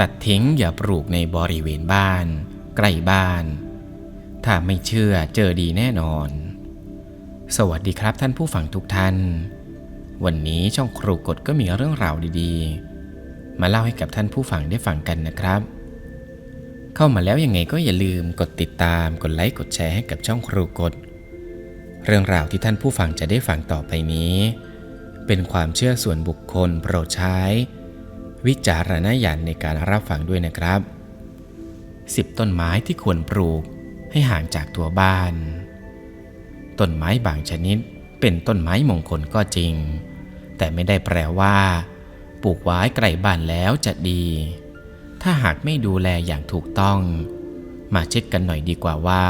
ตัดทิ้งอย่าปลูกในบริเวณบ้าน ใกล้บ้าน ถ้าไม่เชื่อเจอดีแน่นอน สวัสดีครับท่านผู้ฟังทุกท่าน วันนี้ช่องครูกฎก็มีเรื่องราวดีๆ มาเล่าให้กับท่านผู้ฟังได้ฟังกันนะครับ เข้ามาแล้วยังไงก็อย่าลืมกดติดตามกดไลค์กดแชร์ให้กับช่องครูกฎเรื่องราวที่ท่านผู้ฟังจะได้ฟังต่อไปนี้ เป็นความเชื่อส่วนบุคคลโปรดใช้ วิจารณญาณในการรับฟังด้วยนะครับ 10 ต้นไม้ที่ควรปลูกให้ห่างจากตัวบ้าน ต้นไม้บางชนิดเป็นต้นไม้มงคลก็จริง แต่ไม่ได้แปลว่า ปลูกไว้ไกลบ้านแล้วจะดี ถ้าหากไม่ดูแลอย่างถูกต้อง มาเช็คกันหน่อยดีกว่าว่า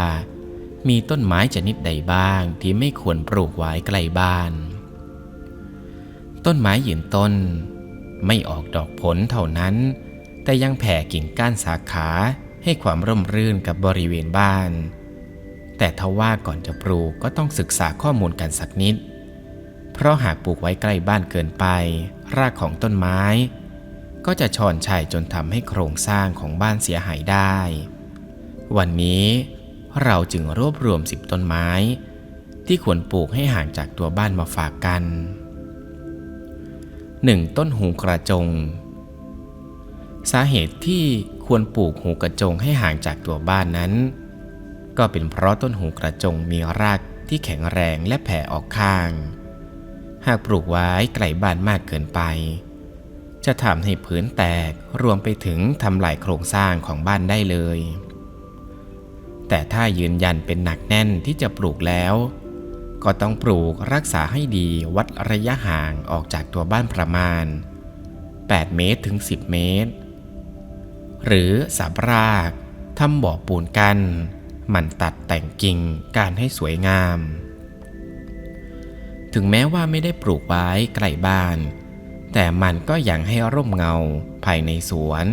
มีต้นไม้ชนิดใดบ้างที่ไม่ควรปลูกไว้ไกลบ้าน ต้นไม้ยืนต้น ไม่ออกดอกผลเท่านั้น แต่ยังแผ่กิ่งก้านสาขาให้ความร่มรื่นกับบริเวณบ้าน แต่ทว่าก่อนจะปลูกก็ต้องศึกษาข้อมูลกันสักนิด เพราะหากปลูกไว้ใกล้บ้านเกินไป รากของต้นไม้ ก็จะชอนชัยจนทำให้โครงสร้างของบ้านเสียหายได้ วันนี้เราจึงรวบรวมสิบต้นไม้ ที่ควรปลูกให้ห่างจากตัวบ้านมาฝากกัน 1. ต้นหูกระจง สาเหตุที่ควรปลูกหูกระจงให้ห่างจากตัวบ้านนั้น ก็เป็นเพราะต้นหูกระจงมีรากที่แข็งแรงและแผ่ออกข้าง หากปลูกไว้ไกลบ้านมากเกินไป จะทำให้พื้นแตกรวมไปถึงทำลายโครงสร้างของบ้านได้เลย แต่ถ้ายืนยันเป็นหนักแน่นที่จะปลูกแล้ว ก็ต้องปลูกรักษาให้ดีวัดระยะห่างออกจากตัวบ้านประมาณ 8 เมตรถึง 10 เมตร หรือสับรากทำบ่อปูนกันหมันตัดแต่งกิ่งการให้สวยงาม ถึงแม้ว่าไม่ได้ปลูกไว้ไกล้บ้าน แต่มันก็ยังให้ร่มเงาภายในสวน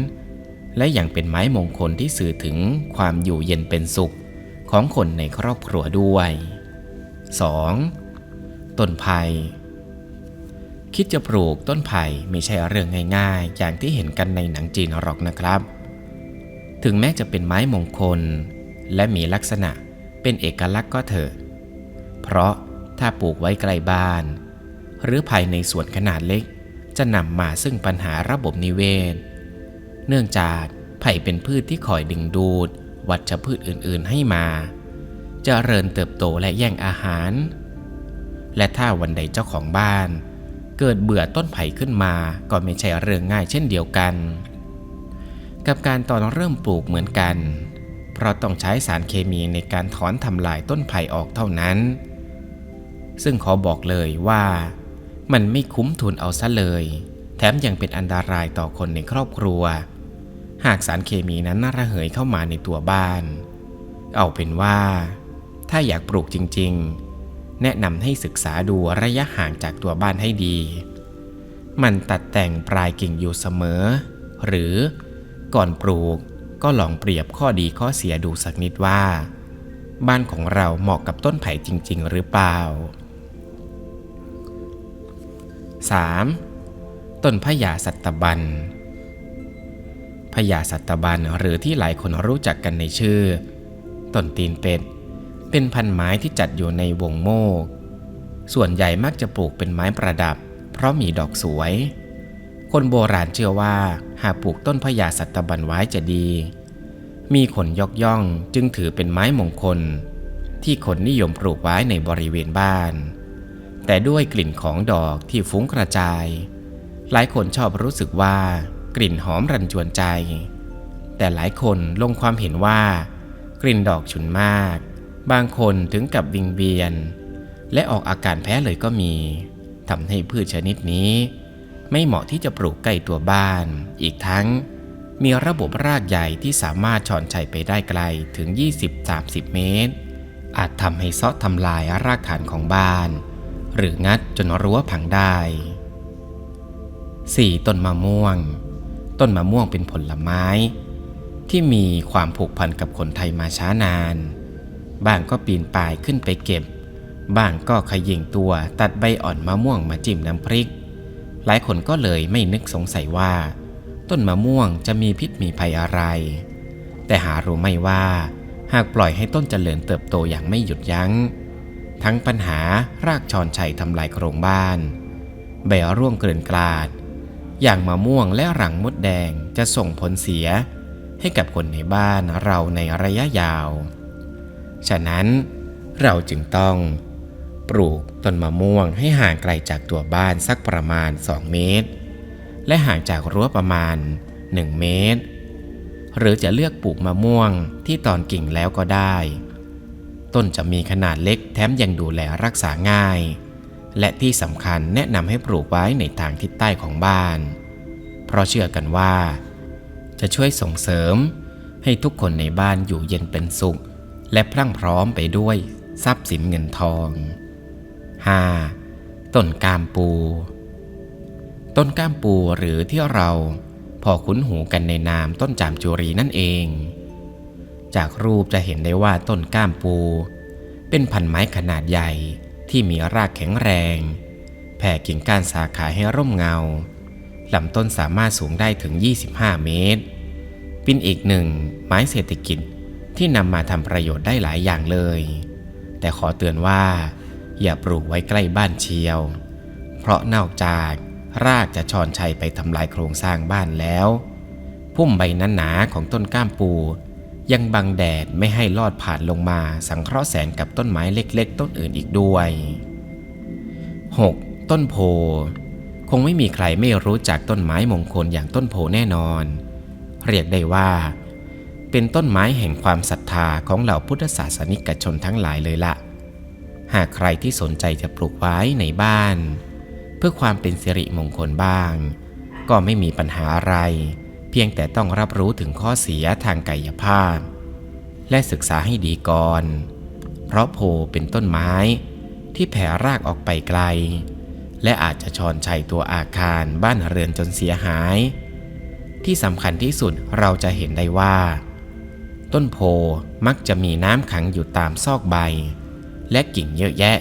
และยังเป็นไม้มงคลที่สื่อถึงความอยู่เย็นเป็นสุขของคนในครอบครัวด้วย 2. ต้นไผ่คิดจะปลูกต้นไผ่ไม่ใช่เรื่องง่ายๆ อย่างที่เห็นกันในหนังจีนหรอกนะครับ ถึงแม้จะเป็นไม้มงคล และมีลักษณะเป็นเอกลักษณ์ก็เถอะ เพราะถ้าปลูกไว้ไกลบ้าน หรือภายในสวนขนาดเล็ก จะนำมาซึ่งปัญหาระบบนิเวศ เนื่องจากไผ่เป็นพืชที่คอยดึงดูด วัชพืชอื่นๆให้มา จเจริญเติบโตและแย่งอาหาร และถ้าวันใดเจ้าของบ้าน เกิดเบื่อต้นไผ่ขึ้นมาก็ไม่ใช่เรื่องง่ายเช่นเดียวกัน กับการตอนเริ่มปลูกเหมือนกัน เพราะต้องใช้สารเคมีในการถอนทำลายต้นไผ่ออกเท่านั้น ซึ่งขอบอกเลยว่า มันไม่คุ้มทุนเอาซะเลย แถมยังเป็นอันตรายต่อคนในครอบครัว หากสารเคมีนั้นระเหยเข้ามาในตัวบ้าน เอาเป็นว่า ถ้าอยากปลูกจริงๆ แนะนำให้ศึกษาดูระยะห่างจากตัวบ้านให้ดี มันตัดแต่งปลายกิ่งอยู่เสมอ หรือก่อนปลูกก็ลองเปรียบข้อดีข้อเสียดูสักนิดว่า บ้านของเราเหมาะกับต้นไผ่จริง ๆ หรือเปล่า 3. ต้นพญาสัตบันพญาสัตบันหรือที่หลายคนรู้จักกันในชื่อ ต้นตีนเป็ด เป็นพันไม้ที่จัดอยู่ในวงโมก ส่วนใหญ่มักจะปลูกเป็นไม้ประดับ เพราะมีดอกสวย คนโบราณเชื่อว่า หากปลูกต้นพญาสัตบันไว้จะดี มีคนยกย่องจึงถือเป็นไม้มงคล ที่คนนิยมปลูกไว้ในบริเวณบ้าน แต่ด้วยกลิ่นของดอกที่ฟุ้งกระจาย หลายคนชอบรู้สึกว่ากลิ่นหอมรันจวนใจ แต่หลายคนลงความเห็นว่า กลิ่นดอกฉุนมาก บางคนถึงกับวิงเวียน และออกอาการแพ้เลยก็มีทำให้พืชชนิดนี้ ไม่เหมาะที่จะปลูกใกล้ตัวบ้าน อีกทั้ง มีระบบรากใหญ่ที่สามารถชอนชัยไปได้ไกลถึง 20-30 เมตร อาจทำให้ซาะทำลายรากฐานของบ้าน หรืองัดจนรั้วพังได้ 4. ต้นมะม่วง ต้นมะม่วงเป็นผลไม้ ที่มีความผูกพันกับคนไทยมาช้านาน บางก็ปีนป่ายขึ้นไปเก็บ บางก็ขยิงตัวตัดใบอ่อนมะม่วงมาจิ้มน้ำพริก หลายคนก็เลยไม่นึกสงสัยว่า ต้นมะม่วงจะมีพิษมีภัยอะไร แต่หารู้ไม่ว่า หากปล่อยให้ต้นเจริญเติบโตอย่างไม่หยุดยัง้ง ทั้งปัญหารากชอนชัยทำลายโครงบ้าน ใบร่วงเกลื่อนกลาด อย่างมะม่วงและรังมดแดงจะส่งผลเสียให้กับคนในบ้านเราในระยะยาว ฉะนั้นเราจึงต้อง ปลูกต้นมะม่วงให้ห่างไกลจากตัวบ้านสักประมาณ 2 เมตร และห่างจากรั้วประมาณ 1 เมตร หรือจะเลือกปลูกมะม่วงที่ตอนกิ่งแล้วก็ได้ ต้นจะมีขนาดเล็กแถมยังดูแลรักษาง่าย และที่สำคัญแนะนำให้ปลูกไว้ในทางทิศใต้ของบ้าน เพราะเชื่อกันว่า จะช่วยส่งเสริมให้ทุกคนในบ้านอยู่เย็นเป็นสุข และพรั่งพร้อมไปด้วยทรัพย์สินเงินทอง 5. ต้นกามปู ต้นก้ามปูหรือที่เราพอคุ้นหูกันในนามต้นจามจุรีนั่นเอง จากรูปจะเห็นได้ว่าต้นก้ามปู เป็นพันไม้ขนาดใหญ่ที่มีรากแข็งแรง แผ่กิ่งก้านสาขาให้ร่มเงาลำต้นสามารถสูงได้ถึง 25 เมตร เป็นอีกหนึ่งไม้เศรษฐกิจ ที่นำมาทำประโยชน์ได้หลายอย่างเลย แต่ขอเตือนว่า อย่าปลูกไว้ใกล้บ้านเชียว เพราะนอกจากรากจะชอนชัยไปทำลายโครงสร้างบ้านแล้ว พุ่มใบนั้นหนาของต้นก้ามปู ยังบังแดดไม่ให้ลอดผ่านลงมาสังเคราะห์แสงกับต้นไม้เล็กๆ ต้นอื่นอีกด้วย 6. ต้นโพ คงไม่มีใครไม่รู้จักต้นไม้มงคลอย่างต้นโพแน่นอน เรียกได้ว่า เป็นต้นไม้แห่งความศรัทธาของเหล่าพุทธศาสนิกชนทั้งหลายเลยละ หากใครที่สนใจจะปลูกไว้ในบ้าน เพื่อความเป็นสิริมงคลบ้าง ก็ไม่มีปัญหาอะไร เพียงแต่ต้องรับรู้ถึงข้อเสียทางกายภาพ และศึกษาให้ดีก่อน เพราะโพเป็นต้นไม้ที่แผ่รากออกไปไกล และอาจจะชอนชัยตัวอาคารบ้านเรือนจนเสียหายที่สำคัญที่สุดเราจะเห็นได้ว่า ต้นโพมักจะมีน้ำขังอยู่ตามซอกใบ และกิ่งเยอะแยะ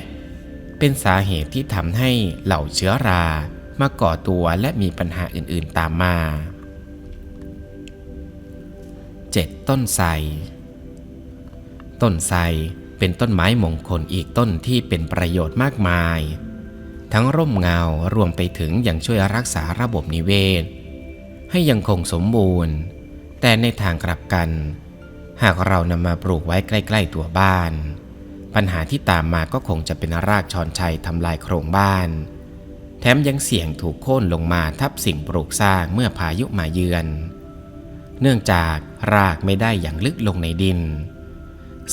เป็นสาเหตุที่ทำให้เหล่าเชื้อรามาก่อตัวและมีปัญหาอื่นๆตามมา 7. ต้นไทรต้นไทรเป็นต้นไม้มงคลอีกต้นที่เป็นประโยชน์มากมาย ทั้งร่มเงารวมไปถึงยังช่วยรักษาระบบนิเวศ ให้ยังคงสมบูรณ์ แต่ในทางกลับกัน หากเรานำมาปลูกไว้ใกล้ ๆ ตัวบ้าน ปัญหาที่ตามมาก็คงจะเป็นรากชอนชัยทำลายโครงบ้าน แถมยังเสี่ยงถูกโค่นลงมาทับสิ่งปลูกสร้างเมื่อพายุมาเยือน เนื่องจากรากไม่ได้อย่างลึกลงในดิน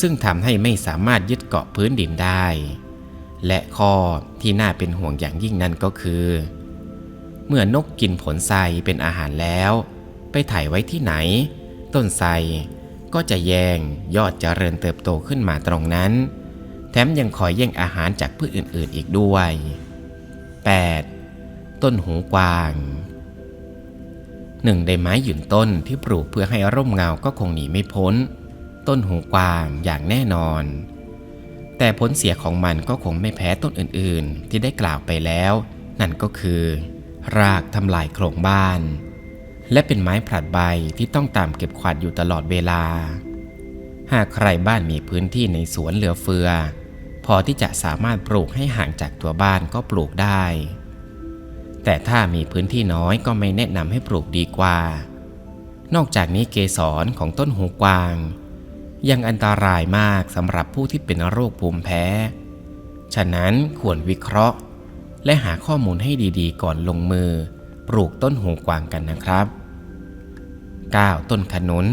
ซึ่งทำให้ไม่สามารถยึดเกาะพื้นดินได้ และข้อที่น่าเป็นห่วงอย่างยิ่งนั่นก็คือ เมื่อนกกินผลไทรเป็นอาหารแล้ว ไปถ่ายไว้ที่ไหน ต้นไทร ก็จะแยงยอดเจริญเติบโตขึ้นมาตรงนั้น แถมยังคอยแย่งอาหารจากพืชอื่นๆอีกด้วย 8. ต้นหูกวางหนึ่งในไม้หยืนต้นที่ปลูกเพื่อให้ร่มเงาก็คงหนีไม่พ้น ต้นหูกวางอย่างแน่นอน แต่ผลเสียของมันก็คงไม่แพ้ต้นอื่นๆ ที่ได้กล่าวไปแล้ว นั่นก็คือ รากทำลายโครงบ้าน และเป็นไม้ผลัดใบที่ต้องตามเก็บขวัดอยู่ตลอดเวลา หากใครบ้านมีพื้นที่ในสวนเหลือเฟือ พอที่จะสามารถปลูกให้ห่างจากตัวบ้านก็ปลูกได้ แต่ถ้ามีพื้นที่น้อยก็ไม่แนะนำให้ปลูกดีกว่า นอกจากนี้เกสรของต้นหูกวาง ยังอันตรายมากสำหรับผู้ที่เป็นโรคภูมิแพ้ ฉะนั้นควรวิเคราะห์ และหาข้อมูลให้ดีๆ ก่อนลงมือปลูกต้นหูกวางกันนะครับ 9. ต้นขนุน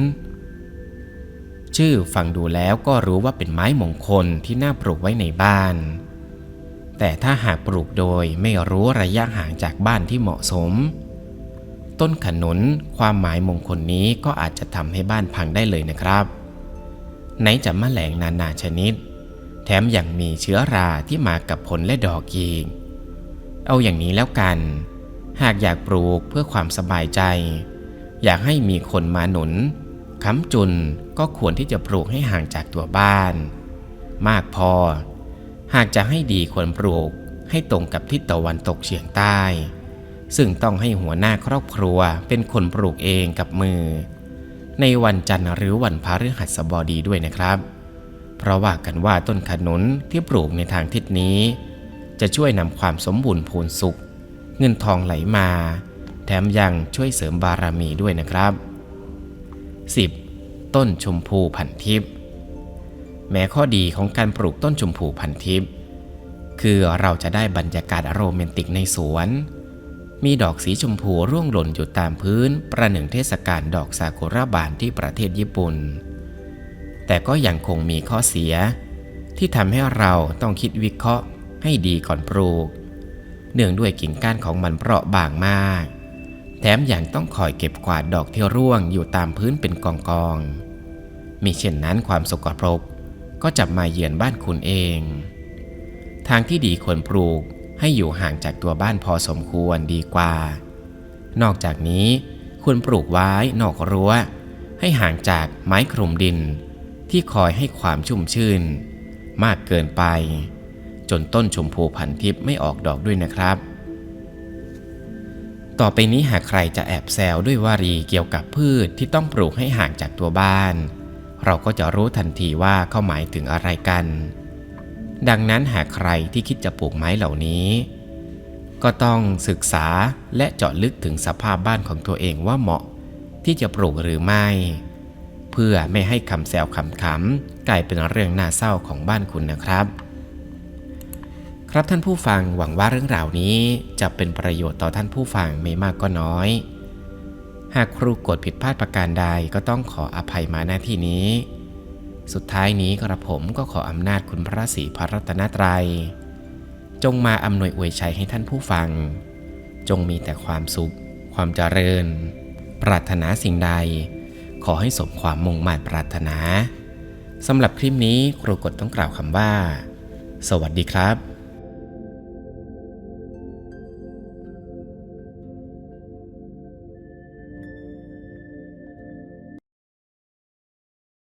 ชื่อฟังดูแล้วก็รู้ว่าเป็นไม้มงคลที่น่าปลูกไว้ในบ้าน แต่ถ้าหากปลูกโดยไม่รู้ระยะห่างจากบ้านที่เหมาะสม ต้นขนุนความหมายมงคลนี้ก็อาจจะทำให้บ้านพังได้เลยนะครับ ไหนจะแมลงนานาชนิด แถมยังมีเชื้อราที่มากับผลและดอกอีก เอาอย่างนี้แล้วกัน หากอยากปลูกเพื่อความสบายใจ อยากให้มีคนมาหนุนค้ำจุนก็ควรที่จะปลูกให้ห่างจากตัวบ้าน มากพอ หากจะให้ดีควรปลูกให้ตรงกับทิศตะวันตกเฉียงใต้ ซึ่งต้องให้หัวหน้าครอบครัวเป็นคนปลูกเองกับมือ ในวันจันทร์หรือวันพฤหัสบดีด้วยนะครับ เพราะว่ากันว่าต้นขนุนที่ปลูกในทางทิศนี้ จะช่วยนำความสมบูรณ์พูนสุข เงินทองไหลมา แถมยังช่วยเสริมบารมีด้วยนะครับ 10. ต้นชมพูพันทิพย์แม้ข้อดีของการปลูกต้นชมพูพันทิพย์คือเราจะได้บรรยากาศโรแมนติกในสวน มีดอกสีชมพูร่วงหล่นอยู่ตามพื้น ประหนึ่งเทศกาลดอกซากุระบานที่ประเทศญี่ปุ่น แต่ก็ยังคงมีข้อเสีย ที่ทำให้เราต้องคิดวิเคราะห์ให้ดีก่อนปลูก เนื่องด้วยกิ่งก้านของมันเปราะบางมาก แถมยังต้องคอยเก็บกวาดดอกที่ร่วงอยู่ตามพื้นเป็นกองกองๆมีเช่นนั้นความสกปรกก็จะมาเยือนบ้านคุณเอง ทางที่ดีควรปลูกให้อยู่ห่างจากตัวบ้านพอสมควรดีกว่า นอกจากนี้ควรปลูกไว้นอกรั้ว ให้ห่างจากไม้คลุมดิน ที่คอยให้ความชุ่มชื่น มากเกินไป จนต้นชมพูพันทิพย์ไม่ออกดอกด้วยนะครับ ต่อไปนี้หากใครจะแอบแซวด้วยวารีเกี่ยวกับพืชที่ต้องปลูกให้ห่างจากตัวบ้าน เราก็จะรู้ทันทีว่าเขาหมายถึงอะไรกัน ดังนั้นหากใครที่คิดจะปลูกไม้เหล่านี้ ก็ต้องศึกษาและเจาะลึกถึงสภาพบ้านของตัวเองว่าเหมาะที่จะปลูกหรือไม่ เพื่อไม่ให้คำแซวคำขำกลายเป็นเรื่องน่าเศร้าของบ้านคุณนะครับ ครับท่านผู้ฟังหวังว่าเรื่องราวนี้จะเป็นประโยชน์ต่อท่านผู้ฟังไม่มากก็น้อย หากครูกดผิดพลาดประการใดก็ต้องขออภัยมาหน้าที่นี้ สุดท้ายนี้กระผมก็ขออำนาจคุณพระศรีพระรัตนตรัย จงมาอำนวยอวยชัยให้ท่านผู้ฟัง จงมีแต่ความสุข ความเจริญ ปรารถนาสิ่งใด ขอให้สมความมุ่งมั่นปรารถนาสำหรับคลิปนี้ครูกดต้องกล่าวคำว่า สวัสดีครับ